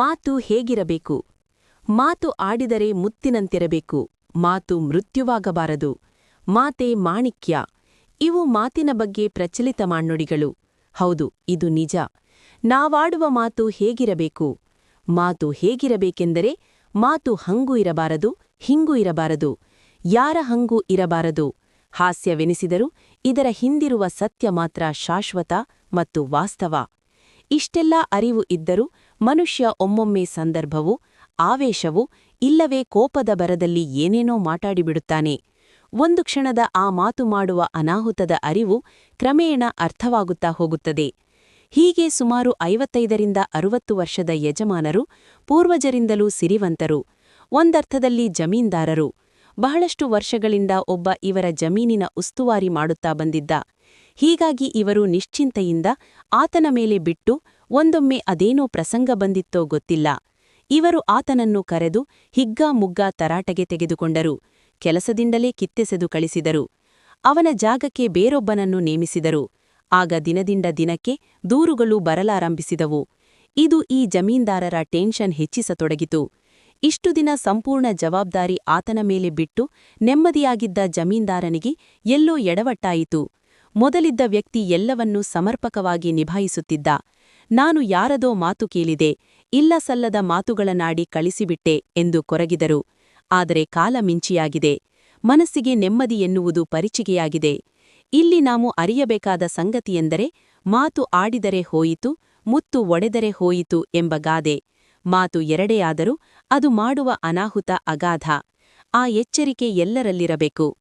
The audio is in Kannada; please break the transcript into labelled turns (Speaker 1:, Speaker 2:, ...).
Speaker 1: ಮಾತು ಹೇಗಿರಬೇಕು? ಮಾತು ಆಡಿದರೆ ಮುತ್ತಿನಂತಿರಬೇಕು, ಮಾತು ಮೃತ್ಯುವಾಗಬಾರದು. ಮಾತೆ ಮಾಣಿಕ್ಯ, ಇವು ಮಾತಿನ ಬಗ್ಗೆ ಪ್ರಚಲಿತ ಮಾಣ್ಣುಡಿಗಳು. ಹೌದು, ಇದು ನಿಜ. ನಾವಾಡುವ ಮಾತು ಹೇಗಿರಬೇಕು? ಮಾತು ಹೇಗಿರಬೇಕೆಂದರೆ ಮಾತು ಹಂಗು ಇರಬಾರದು, ಹಿಂಗು ಇರಬಾರದು. ಯಾರ ಹಂಗು ಇರಬಾರದು? ಹಾಸ್ಯವೆನಿಸಿದರೂ ಇದರ ಹಿಂದಿರುವ ಸತ್ಯ ಮಾತ್ರ ಶಾಶ್ವತ ಮತ್ತು ವಾಸ್ತವ. ಇಷ್ಟೆಲ್ಲ ಅರಿವು ಇದ್ದರೂ ಮನುಷ್ಯ ಒಮ್ಮೊಮ್ಮೆ ಸಂದರ್ಭವು, ಆವೇಶವು, ಇಲ್ಲವೇ ಕೋಪದ ಬರದಲ್ಲಿ ಏನೇನೋ ಮಾತಾಡಿಬಿಡುತ್ತಾನೆ. ಒಂದು ಕ್ಷಣದ ಆ ಮಾತು ಮಾಡುವ ಅನಾಹುತದ ಅರಿವು ಕ್ರಮೇಣ ಅರ್ಥವಾಗುತ್ತಾ ಹೋಗುತ್ತದೆ. ಹೀಗೆ ಸುಮಾರು ಐವತ್ತೈದರಿಂದ ಅರುವತ್ತು ವರ್ಷದ ಯಜಮಾನರು, ಪೂರ್ವಜರಿಂದಲೂ ಸಿರಿವಂತರು, ಒಂದರ್ಥದಲ್ಲಿ ಜಮೀನ್ದಾರರು. ಬಹಳಷ್ಟು ವರ್ಷಗಳಿಂದ ಒಬ್ಬ ಇವರ ಜಮೀನಿನ ಉಸ್ತುವಾರಿ ಮಾಡುತ್ತಾ ಬಂದಿದ್ದ. ಹೀಗಾಗಿ ಇವರು ನಿಶ್ಚಿಂತೆಯಿಂದ ಆತನ ಮೇಲೆ ಬಿಟ್ಟು ಒಂದೊಮ್ಮೆ ಅದೇನೋ ಪ್ರಸಂಗ ಬಂದಿತ್ತೋ ಗೊತ್ತಿಲ್ಲ. ಇವರು ಆತನನ್ನು ಕರೆದು ಹಿಗ್ಗಾ ಮುಗ್ಗಾ ತರಾಟೆಗೆ ತೆಗೆದುಕೊಂಡರು. ಕೆಲಸದಿಂದಲೇ ಕಿತ್ತೆಸೆದು ಕಳಿಸಿದರು. ಅವನ ಜಾಗಕ್ಕೆ ಬೇರೊಬ್ಬನನ್ನು ನೇಮಿಸಿದರು. ಆಗ ದಿನದಿಂದ ದಿನಕ್ಕೆ ದೂರುಗಳು ಬರಲಾರಂಭಿಸಿದವು. ಇದು ಈ ಜಮೀನ್ದಾರರ ಟೆನ್ಷನ್ ಹೆಚ್ಚಿಸತೊಡಗಿತು. ಇಷ್ಟು ದಿನ ಸಂಪೂರ್ಣ ಜವಾಬ್ದಾರಿ ಆತನ ಮೇಲೆ ಬಿಟ್ಟು ನೆಮ್ಮದಿಯಾಗಿದ್ದ ಜಮೀನ್ದಾರನಿಗೆ ಎಲ್ಲೋ ಎಡವಟ್ಟಾಯಿತು. ಮೊದಲಿದ್ದ ವ್ಯಕ್ತಿ ಎಲ್ಲವನ್ನೂ ಸಮರ್ಪಕವಾಗಿ ನಿಭಾಯಿಸುತ್ತಿದ್ದ. ನಾನು ಯಾರದೋ ಮಾತು ಕೇಳಿದೆ ಇಲ್ಲ ಸಲ್ಲದ ಮಾತುಗಳನ್ನಾಡಿ ಕಳಿಸಿಬಿಟ್ಟೆ ಎಂದು ಕೊರಗಿದರು. ಆದರೆ ಕಾಲ ಮಿಂಚಿಯಾಗಿದೆ. ಮನಸ್ಸಿಗೆ ನೆಮ್ಮದಿ ಎನ್ನುವುದು ಪರಿಚಿಗೆಯಾಗಿದೆ. ಇಲ್ಲಿ ನಾವು ಅರಿಯಬೇಕಾದ ಸಂಗತಿಯೆಂದರೆ, ಮಾತು ಆಡಿದರೆ ಹೋಯಿತು, ಮುತ್ತು ಒಡೆದರೆ ಹೋಯಿತು ಎಂಬ ಗಾದೆ. ಮಾತು ಎರಡೇ ಆದರೂ ಅದು ಮಾಡುವ ಅನಾಹುತ ಅಗಾಧ. ಆ ಎಚ್ಚರಿಕೆ ಎಲ್ಲರಲ್ಲಿರಬೇಕು.